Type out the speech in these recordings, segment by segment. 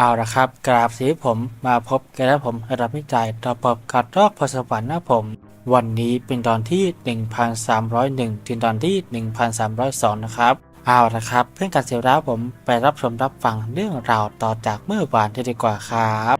เอาละครับ กราบสีผมมาพบกันแล้วผมรับวิจัยต่อปอบกัดรอกพสวรรค์นะผม วันนี้เป็นตอนที่ 1301 ถึงตอนที่ 1302 นะครับ เอาละครับ เพื่อนการเสียแล้วผมไปรับชมรับฟังเรื่องราวต่อจากเมื่อวานกันดีกว่าครับ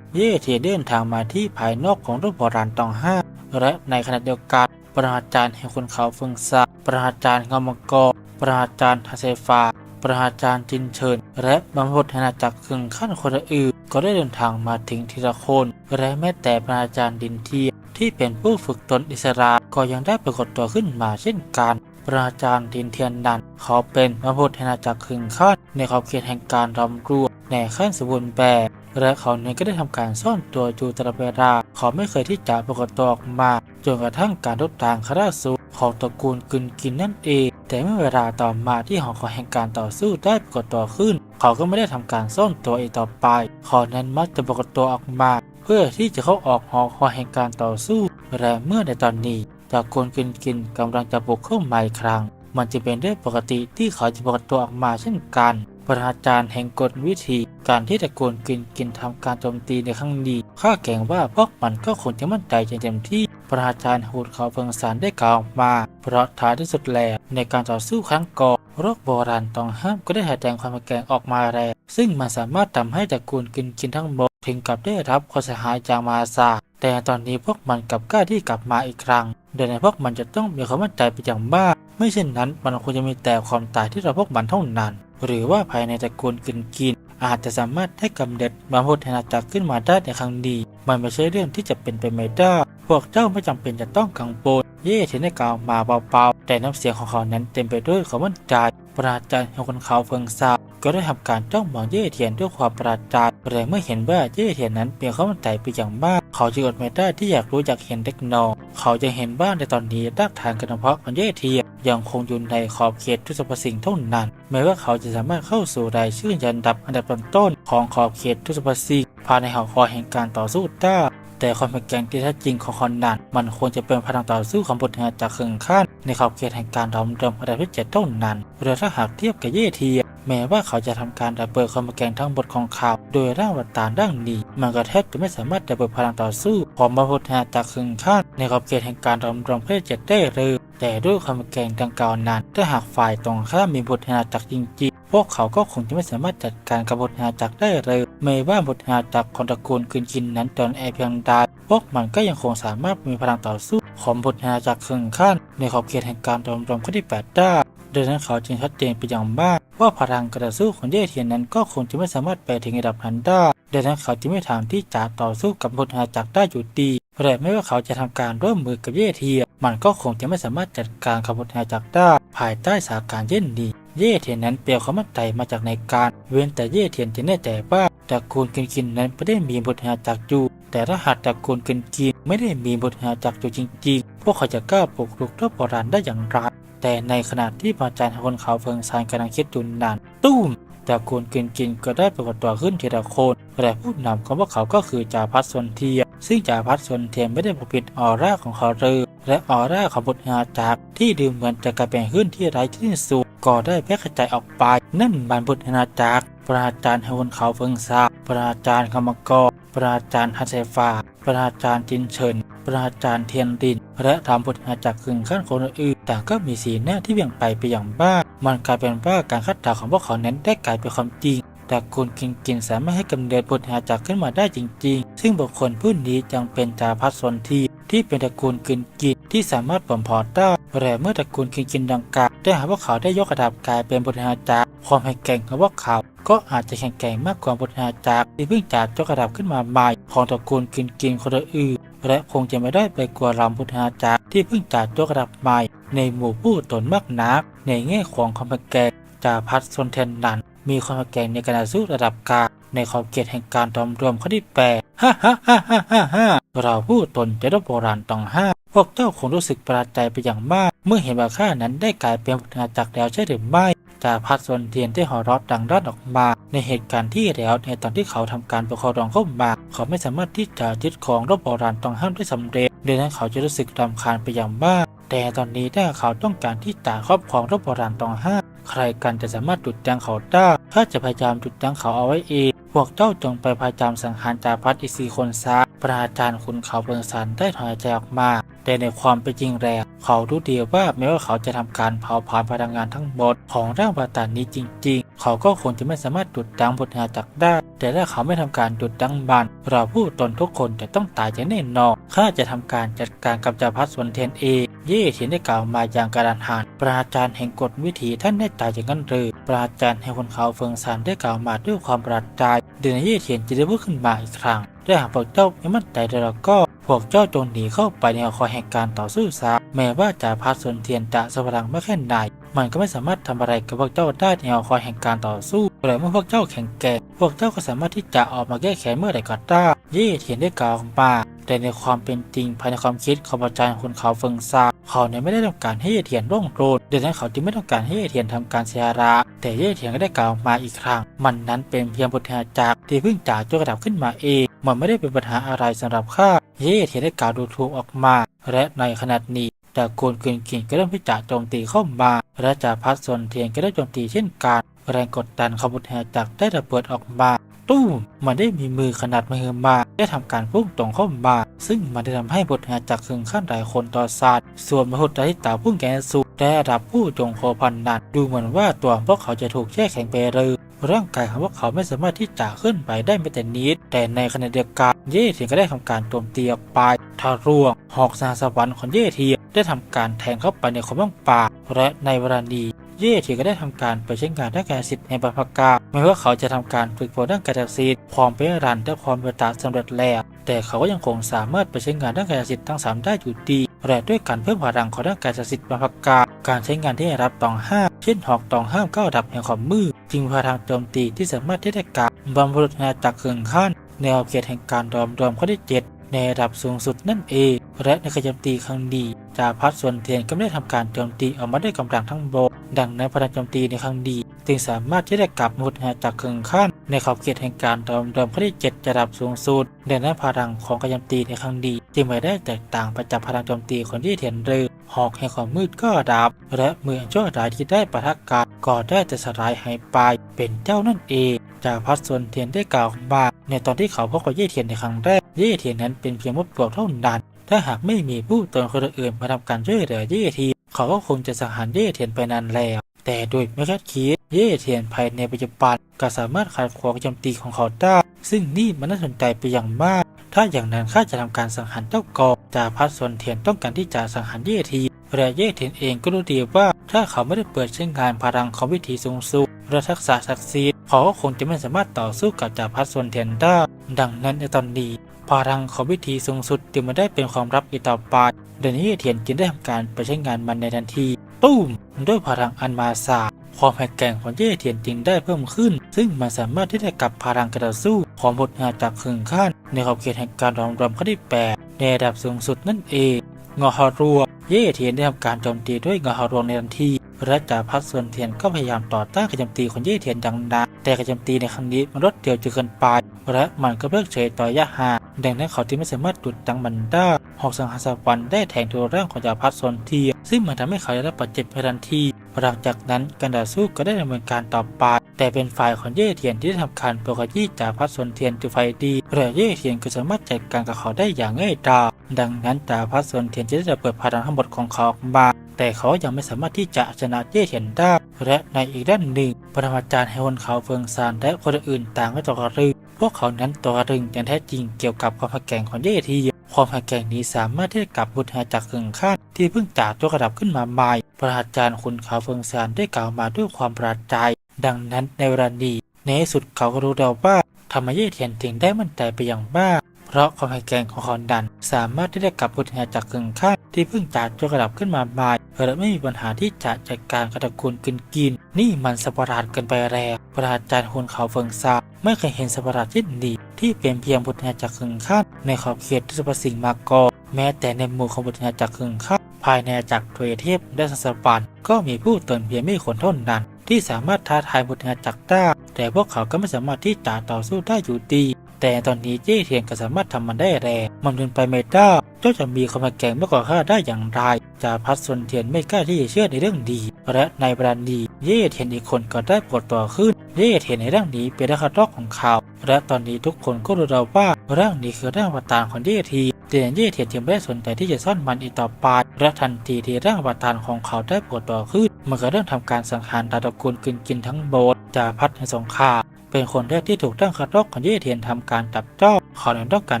เย่เทียเดินทางมาที่ภายนอกของรูปโบราณตองห้าและในขณะเดียวกันปราจารย์แห่งคนเขาฟิงซาปราจารย์เงามังกรปราจารย์ทาเซฟา ปราจารย์จินเชิญ และบรรพบุรุษแห่งอาณาจักรครึ่งขั้นคนอื่น ก็ได้เดินทางมาถึงทีละคน และแม้แต่ปราจารย์ดินเทียที่เป็นผู้ฝึกตนอิสระก็ยังได้ปรากฏตัวขึ้นมาเช่นกันปราจารย์ดินเทียนนันเขาเป็นบรรพบุรุษแห่งอาจักรครึ่งขั้นในขอบเขตแห่งการรำรัวในขั้นสมบูรณ์แบบและเขาเนี่ยก็ได้ทำการซ่อนตัวอยู่ตลอดเวลาเขาไม่เคยที่จะปรากฏตัวออกมาจนกระทั่งการทดทางคราสู ของตระกูลกึนกินนั่นเอง แต่เมื่อเวลาต่อมาที่หอคอยแห่งการต่อสู้ได้ปรากฏตัวขึ้น เขาก็ไม่ได้ทำการซ่อนตัวอีกต่อไปเขานั้นมักจะปรากฏตัวออกมา เพื่อที่จะเข้าออกหอคอยแห่งการต่อสู้และเมื่อในตอนนี้ตระกูลกึนกินกำลังจะบุกเข้ามาอีกครั้ง มันจะเป็นเรื่องปกติที่เขาจะปรากฏตัวออกมาเช่นกันปราจารย์แห่งกฎวิธีการที่ตระกูลกินกินทำการโจมตีในครั้งนี้ข้าแก่งว่าพวกมันก็คงจะมั่นใจอย่างเต็มที่ ประอาจารย์หูดเขาเพิงสารได้กล่าวออกมา เพราะท้ายที่สุดแล้วในการต่อสู้ครั้งก่อนโรคโบราณต้องห้ามก็ได้แสดงความแข็งออกมาแล้วซึ่งมันสามารถทำให้ตระกูลกินกินทั้งหมดถึงกับได้รับความเสียหายจากมาซาแต่ตอนนี้พวกมันกลับกล้าที่กลับมาอีกครั้ง โดยในพวกมันจะต้องมีความมั่นใจเป็นอย่างมาก ไม่เช่นนั้นมันคงจะมีแต่ความตายที่เราพวกมันเท่านั้น หรือว่าภายในตระกูลกินกิน อาจจะสามารถให้กำเนิดมาพุทธนาจักรขึ้นมาได้ในครั้งนี้ มันไม่ใช่เรื่องที่จะเป็นไปไม่ได้ พวกเจ้าไม่จำเป็นจะต้องกังวลเย่ที่ได้กล่าวมาเบาๆ แต่น้ำเสียงของเขานั้นเต็มไปด้วยความมั่นใจปราจารย์ของคนเขาเฟิงซาก็ได้ทำการจ้องมองเย่เทียนด้วยความปราจารย์ แต่เมื่อเห็นว่าเย่เทียนนั้นเปลี่ยนความมั่นใจไปอย่างมาก เขาจึงอดไม่ได้ที่อยากรู้อยากเห็นเล็กน้อยเขาจะเห็นบ้านในตอนนี้รากฐานกระเพาะของเย่เทียนยังคงอยู่ในขอบเขตทุกสรรพสิ่งเท่านั้น แม้ว่าเขาจะสามารถเข้าสู่รายชื่อยันดับอันดับต้นๆของขอบเขตทุกสรรพสิ่งภายในหอคอยแห่งการต่อสู้ได้แต่ความแข็งแกร่งที่แท้จริงของคอนนันมันควรจะเป็นพลังต่อสู้ของบทแห่งจากเครึ่งขั้นในขอบเขตแห่งการรอมเดิมอันดับที่เจ็ดเท่านั้นหรือถ้าหากเทียบกับเย่เทีย แม้ว่าเขาจะทำการระเบิดความแข็งทั้งหมดของเขา โดยร่างวัตตานร่างนี้ มันก็แทบจะไม่สามารถระเบิดพลังต่อสู้ของบรรพุทธาจากครึ่งขั้นในขอบเขตแห่งการรอมรวมเพศเจ็ดได้เลยแต่ด้วยความแข็งดังกล่าวนั้น ถ้าหากฝ่ายตรงข้ามมีบทหาจักรจริงๆ พวกเขาก็คงจะไม่สามารถจัดการกับบทหาจักรได้เลยไม่ว่าบทหาจักรของตระกูลคืนกินนั้นตอนแอเพียงใดพวกมันก็ยังคงสามารถมีพลังต่อสู้ของบทหาจักรครึ่งขั้นในขอบเขตแห่งการรวมรวมข้อที่แปดได้ ดังนั้นเขาจึงชัดเจนไปอย่างมาก ว่าพลังกระสู้ของเย่เทียนนั้นก็คงจะไม่สามารถไปถึงระดับนั้นได้ดังนั้นเขาจึงไม่ทางที่จะต่อสู้กับบทหาจักรได้อยู่ดีแต่ไม่ว่าเขาจะทำการร่วมมือกับเย่เทีย มันก็คงจะไม่สามารถจัดการกับบทหาจักรได้ภายใต้สถานการณ์เช่นนี้เย่เทียนนั้นเปลี่ยวความมั่นใจมาจากในการ เว้นแต่เย่เทียนจะแน่ใจว่าตระกูลกินกินนั้นไม่ได้มีบทหาจักรอยู่ แต่ถ้าหากตระกูลกินกินไม่ได้มีบทหาจักรอยู่จริง ๆ พวกเขาจะกล้าปลุกลุกรบโบราณได้อย่างไร แต่ในขณะที่ปราจารย์คนเขาเฟิงซานกำลังคิดอยู่นานตุ้มตระกูลกินกินก็ได้ปรากฏตัวขึ้นทีละคนแต่ผู้นำของพวกเขาก็คือจ่าพัฒสนเทีย ซึ่งจ่าพัฒสนเทียไม่ได้ปกปิดออร่าของเขาเลยและออร่าของบทหาจักที่ดูเหมือนจะกลายเป็นขึ้นที่ไร้ที่สุดก็ได้แพร่กระจายออกไป นั่นมันบทหาจักรปราจารย์ฮวนเขาเฟิงซาปราจารย์คำมกรปราจารย์ฮัตเซฟาปราจารย์จินเฉิน ปราจารย์เทียนดินและทำบทหาจักรคึงขั้นคนอื่นต่างก็มีสีหน้าที่เบี่ยงไปไปอย่างบ้า มันกลายเป็นว่าการคาดเดาของพวกเขานั้นได้กลายเป็นความจริงแต่คุณกินกินสามารถให้กำเนิดบทหาจักขึ้นมาได้จริง ๆ ซึ่งบุคคลผู้นี้จังเป็นจาพัฒสนทีที่เป็นตระกูลกินกินที่สามารถบ่มเพาะได้แต่เมื่อตระกูลกินกินดังกล่าวได้หาว่าเขาได้ยกระดับกลายเป็นบทหาจักความแข็งแกร่งของพวกเขา ก็อาจจะแข็งแกร่งมากกว่าบทหาจักที่เพิ่งจากยกระดับขึ้นมาใหม่ ของตระกูลกินกินคนอื่น และคงจะไม่ได้ไปกว่าลำพุทธาจักรที่เพิ่งจากยกระดับใหม่ ในหมู่ผู้ตนมากนักในแง่ของความแก่จาพัฒสนเทนนันมีความแก่ในการสู้ระดับกลางในขอบเขตแห่งการรวมรวมข้อที่แปดฮ่าฮ่าฮ่าฮ่าฮ่าฮ่าเราผู้ตนจะรบโบราณตองห้าพวกเจ้าคงรู้สึกประหลาดใจไปอย่างมาก เมื่อเห็นว่าข้านั้นได้กลายเป็นพุทธาจักรแล้วใช่หรือไม่ จาพัฒสนเทียนได้หัวเราะดังด้านออกมา ในเหตุการณ์ที่แล้วในตอนที่เขาทำการปกครองเข้ามาเขาไม่สามารถที่จะยึดครองรบโบราณต้องห้ามได้สำเร็จดังนั้นเขาจะรู้สึกรำคาญไปอย่างมาก แต่ตอนนี้ถ้าเขาต้องการที่จะครอบครองรบโบราณต้องห้ามใครกันจะสามารถจุดยั้งเขาได้ข้าจะพยายามจุดยั้งเขาเอาไว้เองพวกเจ้าจงไปพยายามสังหารจาพัดอีกสี่คนซะพระอาจารย์คุณเขาเบิงสันได้ถอนหายใจออกมา แต่ในความเป็นจริงแล้ว เขารู้ดีว่าแม้ว่าเขาจะทำการเผาผลาญพลังงานทั้งหมดของร่างปราตานนี้จริง ๆ เขาก็คงจะไม่สามารถจุดยั้งบทหาจักได้ แต่ถ้าเขาไม่ทำการจุดยั้งมันเราผู้ตนทุกคนจะต้องตายอย่างแน่นอนข้าจะทำการจัดการกับจาพัดสวนเทนเองเย่เทียนได้กล่าวมาอย่างกระดานหานปราจารย์แห่งกฎวิถีท่านแน่ใจอย่างนั้นหรือปราจารย์แห่งคนเขาเฟิงซานได้กล่าวมาด้วยความประหลาดใจเดือนเย่เทียนจะได้พูดขึ้นมาอีกครั้ง ถ้าหากพวกเจ้าไม่มั่นใจแล้วก็ พวกเจ้าจงหนีเข้าไปในอคอยแห่งการต่อสู้ซะแม้ว่าจ่าพัดสนเทียนจะสวรังไม่แค่ไหนมันก็ไม่สามารถทำอะไรกับพวกเจ้าได้ในอคอยแห่งการต่อสู้แต่เมื่อพวกเจ้าแข็งแกร่งพวกเจ้าก็สามารถที่จะออกมาแก้แค้นเมื่อใดก็ได้ยี่เทียนได้กล่าวมา แต่ในความเป็นจริงภายในความคิดของอาจารย์คนเขาเฟิงซาเขาเนี่ยไม่ได้ต้องการให้เย่เทียนร่วงโกรนดังนั้นเขาจึงไม่ต้องการให้เย่เทียนทำการเสียระแต่เย่เทียนก็ได้กล่าวมาอีกครั้ง มันนั้นเป็นเพียงบทหาจากที่เพิ่งจากยกระดับขึ้นมาเองมันไม่ได้เป็นปัญหาอะไรสำหรับข้าเย่เทียนได้กล่าวดูถูกออกมา และในขณะนี้ตระกูลกึนกินก็เริ่มที่จะโจมตีเข้ามาและจ่าพัดส่วนเทียนก็ได้โจมตีเช่นกันแรงกดดันขบุตแหจากได้ระเบิดออกมา ตู้มมันได้มีมือขนาดมหึมาได้ทำการพุ่งตรงเข้ามา ซึ่งมันได้ทำให้บทแหจากถึงขั้นหลายคนต่อศาสตร์ส่วนมหุตที่ตาพุ่งแกนสุได้รับผู้จงโคพันนันดูเหมือนว่าตัวพวกเขาจะถูกแช่แข็งไปเลยร่างกายของพวกเขาไม่สามารถที่จะขึ้นไปได้แม้แต่นิด แต่ในขณะเดียวกันเย่เทียนก็ได้ทำการโจมตีออกไปทาร่วง หอกสาสวรรค์ของเย่เทียนได้ทำการแทงเข้าไปในความว่างเปล่าและในเวลานี้ เย่เทีก็ได้ทำการไปใช้งานด้านการสิทธิ์ในบรรพกาไม่ว่าเขาจะทำการฝึกฝนด้านการสิทธิ์ความเป็นรันและความเป็นตาสำเร็จแล้ว แต่เขาก็ยังคงสามารถไปใช้งานด้านการสิทธิ์ทั้งสามได้อยู่ดีและด้วยการเพิ่มพลังของด้านการสิทธิ์บรรพกาการใช้งานที่ได้รับตองห้ามเช่นหอกตองห้ามก้าดับแห่งความมืดจึงพลังโจมตีที่สามารถที่ได้กับบำรุงนาจากเคืองขั้นแนวเขตแห่งการรอมรวมข้อที่เจ็ด ในระดับสูงสุดนั่นเอง และในการโจมตีครั้งนี้จาพัดส่วนเทียนก็ไม่ได้ทำการโจมตีออกมาด้วยกำลังทั้งโบดังนั้นพลังโจมตีในครั้งนี้จึงสามารถที่จะกลับหมดหาจากเคืองขั้นในขอบเขตแห่งการรอมรวมข้อที่เจ็ดระดับสูงสุดดังนั้นพลังของการโจมตีในครั้งนี้จึงไม่ได้แตกต่างไปจากพลังโจมตีคนที่เทียนเรือหอกแห่งความมืดก็ดับ และเมื่อชั่วร้ายที่ได้ประทะกันก็ได้แต่สลายหายไปเป็นเจ้านั่นเองจากพัดส่วนเทียนได้กล่าวมาในตอนที่เขาพบกับเย่เทียนในครั้งแรก ย่เทียนนั้นเป็นเพียงมดปลวกเท่านั้น ถ้าหากไม่มีผู้ตนคนอื่นมาทำการช่วยเหลือเย่เทียนเขาก็คงจะสังหารเย่เทียนไปนานแล้ว แต่โดยไม่คาดคิดเย่เทียนภายในปัจจุบันก็สามารถขัดขวางโจมตีของเขาได้ ซึ่งนี่มันน่าสนใจไปอย่างมาก ถ้าอย่างนั้นข้าจะทำการสังหารเจ้ากองจาพัดส่วนเทียนต้องการที่จะสังหารเย่เทียนและเย่เทียนเองก็รู้ดีว่าถ้าเขาไม่ได้เปิดใช้งานพลังของวิธีสูงสุดและทักษะศักดิ์สิทธิ์เขาก็คงจะไม่สามารถต่อสู้กับจาพัดส่วนเทียนได้ ดังนั้นในตอนนี้ พลังของวิธีสูงสุดจึงไม่ได้เป็นความลับอีกต่อไปเดี๋ยนี้เยเทียนจึงได้ทำการไปใช้งานมันในทันทีตุ้มด้วยพลังอันมาสาความแข็งแกร่งของเย่เทียนจึงได้เพิ่มขึ้น ซึ่งมันสามารถที่จะกลับพลังกระต่อสู้ของบทงานจากขึงขั้นในขอบเขตแห่งการรอมรวมข้อที่แปดในระดับสูงสุดนั่นเองงอฮารัวเย่เทียนได้ทำการโจมตีด้วยงอฮารวงในทันที และจ่าพัดส่วนเทียนก็พยายามต่อต้านการโจมตีของเย่เทียนดังนักแต่การโจมตีในครั้งนี้มันรวดเร็วจนเกินไปและมันก็เลิกเฉยต่อยะห่าดังนั้นเขาจึงไม่สามารถจุดตังมันได้หอกสังหารสวรรค์ได้แทงตัวร่างของจ่าพัดส่วนเทียนซึ่งมันทำให้เขาได้รับบาดเจ็บทันทีหลังจากนั้นการต่อสู้ก็ได้ดำเนินการต่อไปแต่เป็นฝ่ายของเย่เทียนที่ได้ทำการโปรกยี่จ่าพัดสนเทียนจุดไฟดีและเย่เทียนก็สามารถจัดการกับเขาได้อย่างง่ายดายดังนั้นจ่าพัดสนเทียนจะได้เปิดพลังทั้งหมดของเขาออกมา แต่เขายังไม่สามารถที่จะชนะเย่เทียนได้ และในอีกด้านหนึ่งปรมาจารย์แห่งบนเขาเฟิงซานและคนอื่นต่างก็ตกรึงพวกเขานั้นตกรึงอย่างแท้จริงเกี่ยวกับความแข็งของเย่เทียความแข็งแก่งนี้สามารถที่จะกลับบุตรหาจากขึงขั้นที่เพิ่งจากตัวระดับขึ้นมาใหม่ปราจารย์คุณเขาเฟิงซานได้กล่าวมาด้วยความประหลาดใจดังนั้นในเวลานี้ในสุดเขาก็รู้แล้วว่าทำไมเย่เทียนถึงได้มั่นใจไปอย่างมาก เพราะความแข็งแกร่งของคอนดัน สามารถที่จะกลับบุตรหาจากขึงขั้นที่เพิ่งจากตัวระดับขึ้นมาใหม่และไม่มีปัญหาที่จะจัดการกระกุลกินกิน นี่มันสัตว์ประหลาดเกินไปแล้วปราจารย์คุณเขาเฟิงซาไม่เคยเห็นสัตว์ประหลาที่ดี ที่เป็นเพียงบุตรหาจากขึงขั้นในขอบเขตทุสรรพสิ่งมาก่อนแม้แต่ในหมู่ของบุตรหาจากขึงขั้นภายในอาณาจักรทวเทพและสัสปันก็มีผู้ตนเพียงไม่คนเท่านั้นที่สามารถท้าทายบุตรหาจักรได้แต่พวกเขาก็ไม่สามารถที่จะต่อสู้ได้อยู่ดี แต่ตอนนี้เจ้เทียนก็สามารถทำมันได้แล้วมันเป็นไปไม่ได้เจ้าจะมีความแข็งมากกว่าข้าได้อย่างไรจ่าพัดสนเทียนไม่กล้าที่จะเชื่อในเรื่องดี และในบรานดีเย่เทียนอีกคนก็ได้ปวดตัวขึ้นเย่เทียนในเรื่องนี้เป็นรื่องขัดลอกของเขาและตอนนี้ทุกคนก็รู้แล้วว่าเรื่องนี้คือเรื่องอวตารของเย่ทีแต่เย่เทียนจึงไม่ได้สนใจที่จะซ่อนมันอีกต่อไปและทันทีที่ร่างอวตารของเขาได้ปวดตัวขึ้นมันก็เริ่มทำการสังหารดาตระกูลกินกินทั้งโบสถ์จ่าพัดในสงคราม เป็นคนแรกที่ถูกตั้งคัดลอกของเย่เทียนทำการจับจ้องเขาเลยต้องการ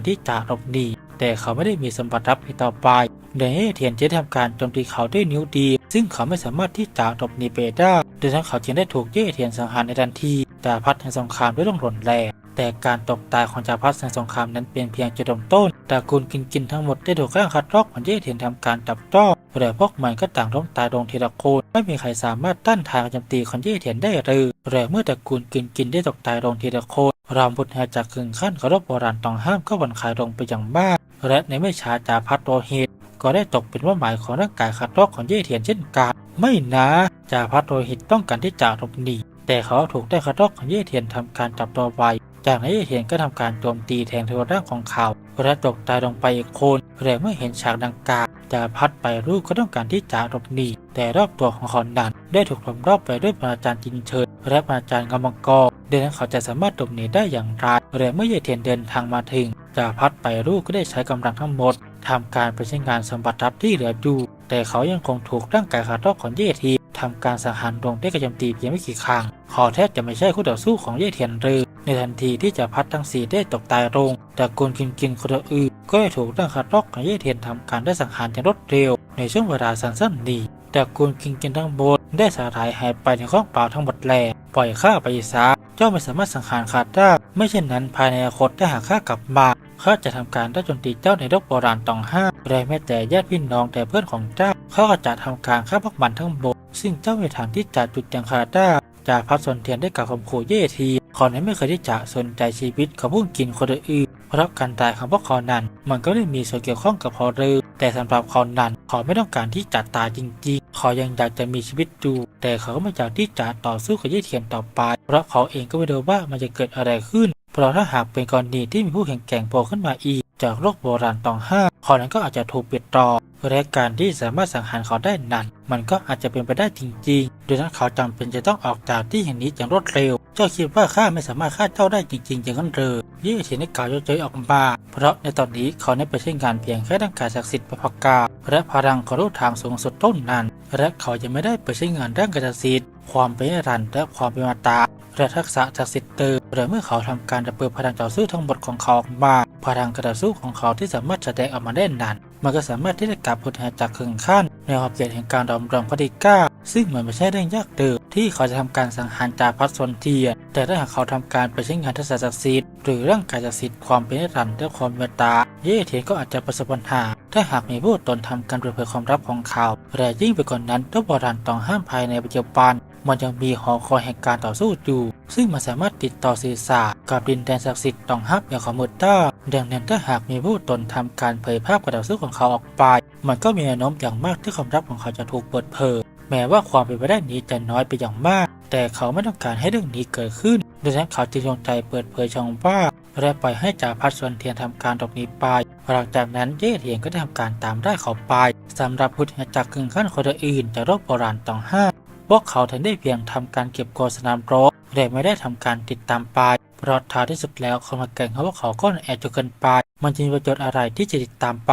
ที่จะหลบหนีแต่เขาไม่ได้มีสมบัติรับให้ต่อไปเดนเย่เทียนจะทำการโจมตีเขาด้วยนิ้วดี ซึ่งเขาไม่สามารถที่จะหลบหนีไปได้ดังนั้นเขาจึงได้ถูกเย่เทียนสังหารในทันทีแต่พัดในสงครามด้วยต้องหล่นแรง แต่การตกตายของจาพัสในสงครามนั้นเป็นเพียงจุดเริ่มต้นตระกูลกินกินทั้งหมดได้ถูกร่างคัดลอกของเย่เทียนทำการจับจ้องแต่พวกมันก็ต่างล้มตายลงทีละคนไม่มีใครสามารถต้านทานการโจมตีของเย่เทียนได้เลยแต่เมื่อตระกูลกินกินได้ตกตายลงทีละคนรามบุตรแห่จากขึงขั้นเคารพโบราณต้องห้ามก็บันคลายลงไปอย่างมากและในไม่ช้าจาพัดโรหิตก็ได้ตกเป็นว่าหมายของร่างกายคัดลอกของเย่เทียนเช่นกัน ไม่นะจาพัดโรหิตต้องการที่จะหลบหนีแต่เขาถูกได้คัดลอกของเย่เทียนทำการจับตัวไว้ จากนั้นเย่เทียนก็ทำการโจมตีแทงทวร่างของเขาและตกตายลงไปอีกคนแต่เมื่อเห็นฉากดังกล่าวจาพัดไปรูปก็ต้องการที่จะหลบหนีแต่รอบตัวของเขานั้นได้ถูกล้อมรอบไปด้วยปราจารย์จินเชิญและปราจารย์กำมังกรดังนั้นเขาจะสามารถหลบหนีได้อย่างไรและเมื่อเยเทียนเดินทางมาถึงจาพัดไปรูปก็ได้ใช้กำลังทั้งหมดทำการไปใช้งานสมบัติรับที่เหลืออยู่แต่เขายังคงถูกร่างกายขาดรอบของเย่ทีทำการสังหารลงได้กระจำตีเพียงไม่กี่ครั้งขาแทบจะไม่ใช่คู่ต่อสู้ของเย่เทียนเลย ในทันทีที่จะพัดทั้งสี่ได้ตกตายลงแต่กลกินกินคนอื่นก็ได้ถูกร่างขาดรอบของเย่เทียนทำการได้สังหารอย่างรวดเร็ว ในช่วงเวลาสั้นๆนี้แต่กลกินกินทั้งหมดได้สลายหายไปในข้องเปล่าทั้งหมดแล่ปล่อยข้าไปซะเจ้าไม่สามารถสังหารข้าได้ไม่เช่นนั้นภายในอนาคตถ้าหากข้ากลับมาข้าจะทำการได้โจมตีเจ้าในโลกโบราณตองห้ามและแม้แต่ญาติพี่น้องแต่เพื่อนของเจ้าเขาก็จะทำการฆ่าพวกมันทั้งหมดซึ่งเจ้าไม่ทางที่จะจุดยังคาได้จากพัดสนเทียนได้กล่าวคำขู่เย่ที เขานั้นไม่เคยที่จะสนใจชีวิตของผู้กินคนอื่นเพราะการตายของพวกเขานั้น มันก็ได้มีส่วนเกี่ยวข้องกับเขาเลยแต่สำหรับเขานั้นเขาไม่ต้องการที่จะตายจริงๆเขายังอยากจะมีชีวิตอยู่แต่เขาก็ไม่อยากที่จะต่อสู้กับเย่เทียนต่อไป เพราะเขาเองก็ไม่รู้ว่ามันจะเกิดอะไรขึ้น เพราะถ้าหากเป็นกรณีที่มีผู้แข็งแกร่งโผล่ขึ้นมาอีก จากโลกโบราณตองห้าเขานั้นก็อาจจะถูกปิดตอ และการที่สามารถสังหารเขาได้นั้นมันก็อาจจะเป็นไปได้จริงๆ โดยนั้นเขาจำเป็นจะต้องออกจากที่แห่งนี้อย่างรวดเร็ว เจ้าคิดว่าข้าไม่สามารถฆ่าเจ้าได้จริงๆอย่างนั้นเลยเย่เทียนได้กล่าวเย้ยออกมา เพราะในตอนนี้เขาได้ไปใช้งานเพียงแค่ร่างกายศักดิ์สิทธิ์ประภกาและพลังของรูปทางสูงสุดต้นนั้น และเขายังไม่ได้ไปใช้งานร่างกายศักดิ์สิทธิ์ความเป็นรันและความเป็นอมตะและทักษะศักดิ์สิทธิ์เติมหรือเมื่อเขาทำการระเบิดพลังต่อสู้ทั้งหมดของเขาออกมาพลังกระสู้ของเขาที่สามารถแสดงออกมาได้นั้น มันก็สามารถที่จะกลับพุทธาจากครึ่งขั้นในขอบเขตแห่งการดอมรองพระดิก้าซึ่งมันไม่ใช่เรื่องยากเดิมที่เขาจะทำการสังหารจาพัดสนเทียน แต่ถ้าหากเขาทำการไปใช้งานทักษะศักดิ์สิทธิ์หรือร่างกายศักดิ์สิทธิ์ความเป็นรันและความเมตตา เย่เทียนก็อาจจะประสบปัญหา ถ้าหากมีผู้ตนทำการเปิดเผยความลับของเขาและยิ่งไปกว่านนั้นต้องบราณต้องห้ามภายในปัจจุบันมันยังมีหอคอยแห่งการต่อสู้อยู่ ซึ่งมันสามารถติดต่อสื่อสารกับดินแดนศักดิ์สิทธิ์ต้องฮับอย่างของมุดต้า ดังนั้นถ้าหากมีผู้ตนทำการเผยภาพการต่อสู้อของเขาออกไป มันก็มีแนวโน้มอย่างมากที่ความลับของเขาจะถูกเปิดเผย แม้ว่าความเป็นไปได้นี้จะน้อยไปอย่างมาก แต่เขาไม่ต้องการให้เรื่องนี้เกิดขึ้นดังนั้นเขาจึงลงใจเปิดเผยช่องว่างและปล่อยให้จ่าพัดส่วนเทียนทำการหลบนีไป หลังจากนั้นเย่เทียนก็ได้ทำการตามได้เขาไปสำหรับพุทธจักรกึ่งขั้นคนอื่นจากโลกโบราณต้องห้ามพวกเขาถึงได้เพียงทำการเก็บโกสนามรบแต่ไม่ได้ทำการติดตามไป เพราะท้ายที่สุดแล้วความแก่งเของพวกเขาก็แอบจนเกินไป มันจะมีประโยชน์อะไรที่จะติดตามไป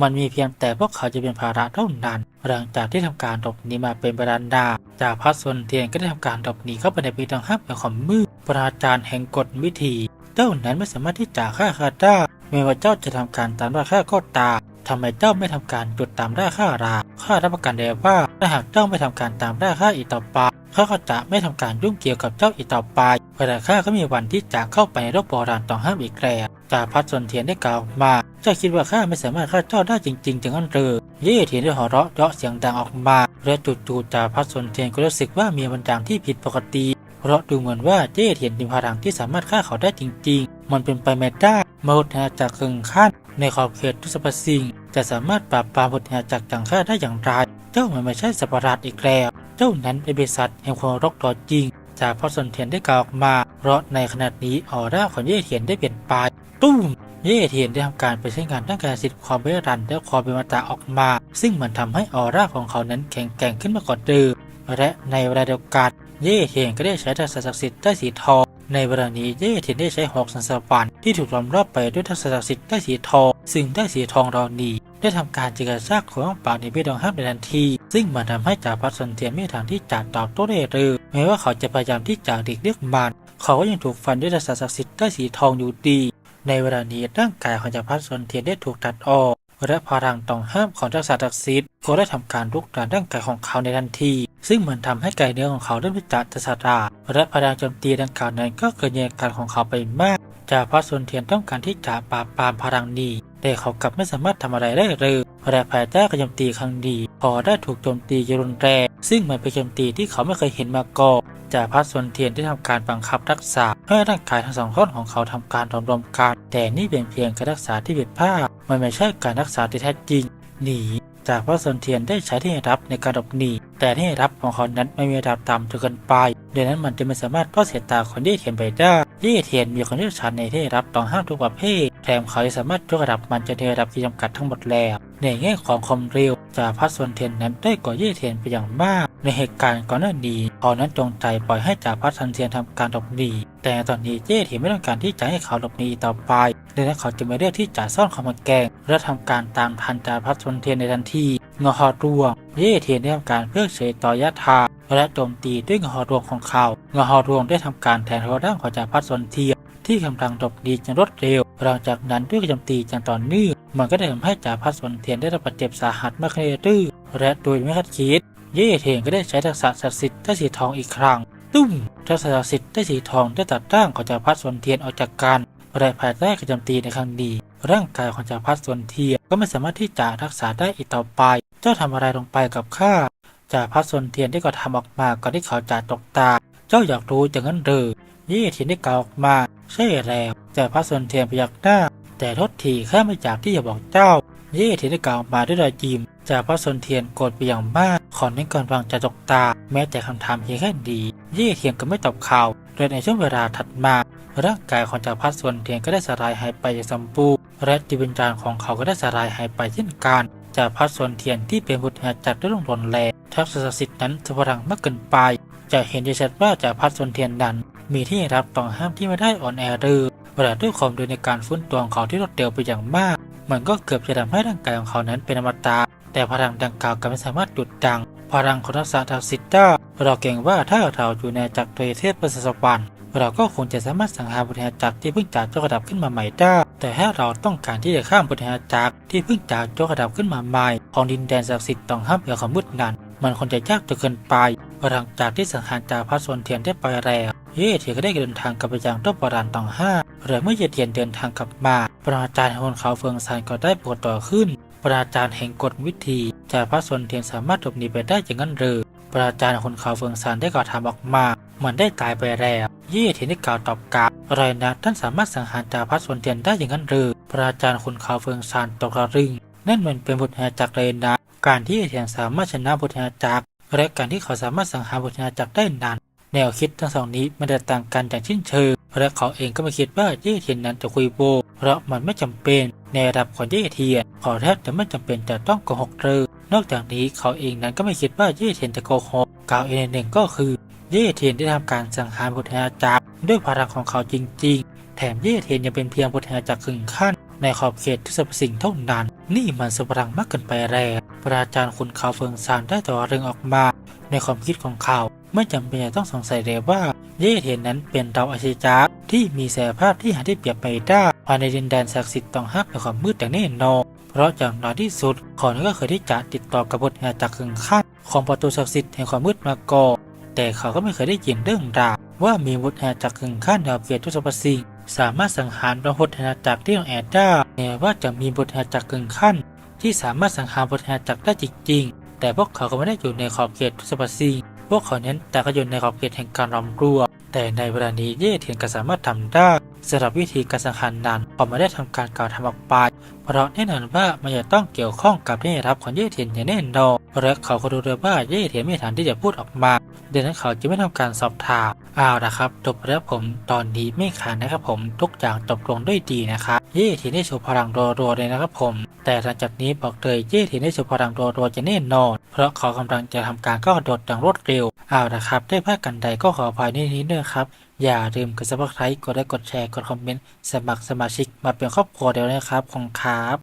มันมีเพียงแต่พวกเขาจะเป็นภาระเท่านั้น หลังจากที่ทำการหลบหนีมาเป็นเวลานาจากพัสสนเทียนก็ได้ทำการหลบหนีเข้าไปในปีทางห้ามอย่างขอมมืดปราจารย์แห่งกฎวิธี เจ้านั้นไม่สามารถที่จะฆ่าข้าได้ไม่ว่าเจ้าจะทำการตามราฆ่าก็ตาม ทำไมเจ้าไม่ทำการจุดตามล่าฆ่าราข้ารับประกันได้ว่าถ้าหากเจ้าไม่ทำการตามล่าฆ่าอีกต่อไปข้าก็จะไม่ทำการยุ่งเกี่ยวกับเจ้าอีกต่อไปเวลาข้าก็มีวันที่จะเข้าไปในโลกโบราณต้องห้ามอีกแล้วจ่าพัดสนเทียนได้กล่าวมาเจ้าคิดว่าข้าไม่สามารถฆ่าเจ้าได้จริงๆจังนั้นเลยเย่เทียนได้หัวเราะเยาะเสียงดังออกมาและจู่ๆจ่าพัดสนเทียนก็รู้สึกว่ามีบางอย่างที่ผิดปกติเพราะดูเหมือนว่าเจ้เทียนมีพลังที่สามารถฆ่าเขาได้จริง ๆ มันเป็นไปไม่ได้มหุธาจากครึ่งขั้น ในขอบเขตทุสรรพสิ่ง จะสามารถปราบปรามมหุธาจากจังฆ่าได้อย่างไร เจ้ามันไม่ใช่สัตว์ปราดอีกแล้ว เจ้านั้นเป็นบริษัทแห่งความรกตัวจริง จากพ่อสนเทียนได้กล่าวออกมา เพราะในขณะนี้ออร่าของเย่เทียนได้เปลี่ยนไป ตุ้มเย่เทียนได้ทำการไปใช้งานด้านการสิทธิ์ความเบรันและความเป็นมาตาออกมา ซึ่งมันทำให้ออร่าของเขานั้นแข็งแกร่งขึ้นมากกว่าเดิมและในเวลาเดียวกันเย่เทียนก็ได้ใช้ทักษะศักดิ์สิทธิ์ได้สีทอง ในเวลานี้เย่เทียนได้ใช้หอกสันสวรรค์ที่ถูกล้อมรอบไปด้วยทักษะศักดิ์สิทธิ์ได้สีทอง ซึ่งได้สีทองเหล่านี้ได้ทำการจิกกระชากของปาในเบดองห้ามในทันที ซึ่งมันทำให้จ่าพัดสันเทียนไม่ทางที่จะตอบโต้ได้เร็วแม้ว่าเขาจะพยายามที่จะหลีกเลี่ยงมันเขาก็ยังถูกฟันด้วยทักษะศักดิ์สิทธิ์ได้สีทองอยู่ดี ในเวลานี้ร่างกายของจ่าพัดสันเทียนได้ถูกตัดออกและพลังต้องห้ามของทักษะศักดิ์สิทธิ์ ก็ได้ทำการลุกรานร่างกายของเขาในทันที ซึ่งมันทำให้ไกายเนื้อของเขาเริ่มที่จะตสราและพลังโจมตีดังกล่าวนั้นก็เกินเหตุการของเขาไปมากจ่าพัดสนเทียนต้องการที่จะปราบปรามพลังนี้แต่เขากลับไม่สามารถทำอะไรได้เลยและภายใต้การโจมตีครั้งนี้พอได้ถูกโจมตีอย่างรุนแรงซึ่งมันเป็นโจมตีที่เขาไม่เคยเห็นมาก่อนจ่าพัดสนเทียนได้ทำการบังคับรักษาให้ร่างกายทั้งสองท่อนของเขาทำการรวมๆกันแต่นี่เป็นเพียงการรักษาที่ผิดพลาดมันไม่ใช่การรักษาที่แท้จริงหนี จากพระสนเทียนได้ใช้ที่รับในการหลบหนีแต่ที่รับของเขานั้นไม่มีระดับต่ำจนเกินไปดังนั้นมันจะไม่สามารถป้อเสียตาคนที่เทียนไปได้ที่เทียนมีความเชี่ยวชาญในที่รับต้องห้ามทุกประเภทแถมเขายังสามารถยกระดับมันจะในระดับที่จำกัดทั้งหมดแล้ว ในแง่ของความเร็วจากพัดสนเทียนนั้นได้กว่าเย่เทียนไปอย่างมาก ในเหตุการณ์ก่อนหน้านี้เขานั้นจงใจปล่อยให้จ่าพัดสนเทียนทำการหลบหนีแต่ตอนนี้เย่เทียนไม่ต้องการที่จะให้เขาหลบหนีต่อไปดังนั้นเขาจึงไม่เลือกที่จะซ่อนความแกงและทำการตามทันจ่าพัดสนเทียนในทันทีงอฮอดวงเย่เทียนได้ทำการเพิกเฉยต่อยะทาและโจมตีด้วยงอฮอดวงของเขางอฮอดวงได้ทำการแทนทวด้านของจ่าพัดสนเทียนที่กำลังหลบหนีอย่างรวดเร็ว หลังจากนั้นด้วยการโจมตีอย่างต่อเนื่องมันก็ได้ทำให้จ่าพัดสนเทียนได้รับบาดเจ็บสาหัสมากขึ้นเรื่อและโดยไม่คาดคิด เย่เทียนก็ได้ใช้ทักษะศักดิ์สิทธิ์ได้สีทองอีกครั้ง ตุ้มทักษะศักดิ์สิทธิ์ได้สีทองได้ตัดร่างของจ่าพัดสนเทียนออกจากกันและภายใต้การโจมตีในครั้งนี้ร่างกายของจ่าพัดสนเทียนก็ไม่สามารถที่จะรักษาได้อีกต่อไป เจ้าทำอะไรลงไปกับข้าจ่าพัดสนเทียนได้กระทำออกมาก่อนที่เขาจะตกตา เจ้าอยากรู้อย่างนั้นหรือเย่เทียนได้กล่าวออกมา ใช่แล้วจ่พัดสนเทียนพยักหน้า แต่ทษทีข้าไม่จากที่จะบอกเจ้า เย่เทียนได้กล่าวออกมาด้วยรอยยิ้มจ่พัดสนเทียนโกรธไปอย่างมากขอเน้นก่อนวางจะตกตา แม้แต่คำถามเพียงแค่ดี เย่เทียนก็ไม่ตอบเขาโดยในช่วงเวลาถัดมา ร่างกายของจ่าพัดสนเทียนก็ได้สลายหายไปอย่างสมบูรณ์และจิตวิญญาณของเขาก็ได้สลายหายไปเช่นกันจากพัดสนเทียนที่เป็นบุตรจากด้วยลงรนแรงทักษะศักดิ์สิทธิ์นั้นสพลังมากเกินไป จะเห็นได้ชัดว่าจากพัดสนเทียนนั้นมีที่รับต้องห้ามที่ไม่ได้อ่อนแอหรือเวลาด้วยความเร็วในการฟื้นตัวของเขาที่รวดเร็วไปอย่างมาก มันก็เกือบจะทำให้ร่างกายของเขานั้นเป็นอมตะแต่พลังดังกล่าวก็ไม่สามารถหยุดดัง พลังของทักษะทางสิทธิ์ได้เราเก่งว่าถ้าเราอยู่ในจักรโดยเทพประสวรรค์เราก็คงจะสามารถสังหารบุตรจักรที่เพิ่งจากยกระดับขึ้นมาใหม่ได้ แต่ถ้าเราต้องการที่จะข้ามบุตรจักรที่เพิ่งจากยกระดับขึ้นมาใหม่ ของดินแดนศักดิ์สิทธิ์ต้องห้ามเหนือความมืดนั้น มันคงจะยากจนเกินไปหลังจากที่สังหารจ่าพระสนเทียนได้ไปแล้วเย่เทียนก็ได้เดินทางกลับไปยังรบบรานตองห้าหรือเมื่อเยเทียนเดินทางกลับมาปราจารย์แห่งคนเขาเฟืองซานก็ได้ปวดต่อขึ้นปราจารย์แห่งกฎวิธีจ่าพระสนเทียนสามารถหลบหนีไปได้อย่างนั้นหรือปราจารย์คนเขาเฟืองซานได้กล่าวถามออกมาเหมือนได้ตายไปแล้วเย่เทียนได้กล่าวตอบกลับอะไรนะท่านสามารถสังหารจ่าพระสนเทียนได้อย่างนั้นหรือปราจารย์คนเขาเฟืองซานตกระลึงนั่นมันเป็นบทแห่จากเลยนะ การที่เทียนสามารถชนะบทแห่จากและการที่เขาสามารถสังหารบทแห่จากได้นั้น แนวคิดทั้งสองนี้มันแตกต่างกันอย่างชิ้นเชิงและเขาเองก็ไม่คิดว่าเย่เทียนนั้นจะคุยโบ เพราะมันไม่จำเป็น ในระดับของเย่เทียนเขาแทบจะไม่จำเป็นจะต้องโกหกเลยนอกจากนี้เขาเองนั้นก็ไม่คิดว่าเย่เทียนจะโกหกกล่าวอีกในหนึ่งก็คือ เย่เทียนได้ทำการสังหารบทแห่จากด้วยพลังของเขาจริง ๆ แถมเย่เทียนยังเป็นเพียงบทแห่จากครึ่งขั้นในขอบเขตทุกสรรพสิ่งเท่านั้น นี่มันสพลังมากเกินไปแล้วปราจารย์คุณเขาวเฟิงซานได้ต่อเรื่องออกมา ในความคิดของเขา ไม่จำเป็นจะต้องสงสัยเลยว่า เย่เทียนนั้นเป็นดาวอาชีจักที่มีศักยภาพที่หาได้เปรียบไม่ได้ภายในดินแดนศักดิ์สิทธิ์ต้องห้ามในความมืดอย่างแน่นอนเพราะอย่างน้อยที่สุดเขาก็เคยที่จะติดต่อกับบทแห่จากรึงขั้นของประตูศักดิ์สิทธิ์แห่งความมืดมาก่อนแต่เขาก็ไม่เคยได้ยินเรื่องราวว่ามีบทแห่จากรึงขั้นดาวเกียรติทุกสรรพสิ่ง สามารถสังหารพระพุทธาจักรที่ต้องแอดได้แม้ว่าจะมีบทแห่จากครึ่งขั้น ที่สามารถสังหารบทแห่จากได้จริงๆ แต่พวกเขาก็ไม่ได้อยู่ในขอบเขตทุกสรรพสิ่งพวกเขาเน้นแต่ก็อยู่ในขอบเขตแห่งการรำรวมแต่ในเวลานี้เย่เทียนก็สามารถทำได้สำหรับวิธีการสังหารนั้นเขาไม่ได้ทำการกล่าวทำออกไปเพราะแน่นอนว่ามันจะต้องเกี่ยวข้องกับที่ได้รับของเย่เทียนอย่างแน่นอนและเขาก็รู้เลยว่าเย่เทียนไม่ทันที่จะพูดออกมา ดี๋ยวนั้นเขาจะไม่ทำการสอบถามเอาละครับจบแล้วผมตอนนี้ไม่ขาดนะครับผมทุกอย่างจบลงด้วยดีนะครับเย่ทีได้โชว์พลังรัวๆเลยนะครับผม แต่หลังจากนี้บอกเลยเย่ทีได้โชว์พลังรัวๆจะแน่นอน เพราะเขากำลังจะทำการก้าวโดดอย่างรวดเร็วเอาละครับได้พลาดกันใดก็ขออภัยในนี้ด้วยครับอย่าลืมกดซับสไครต์กดไลค์กดแชร์กดคอมเมนต์สมัครสมาชิกมาเป็นครอบครัวเดียวนะครับของครับ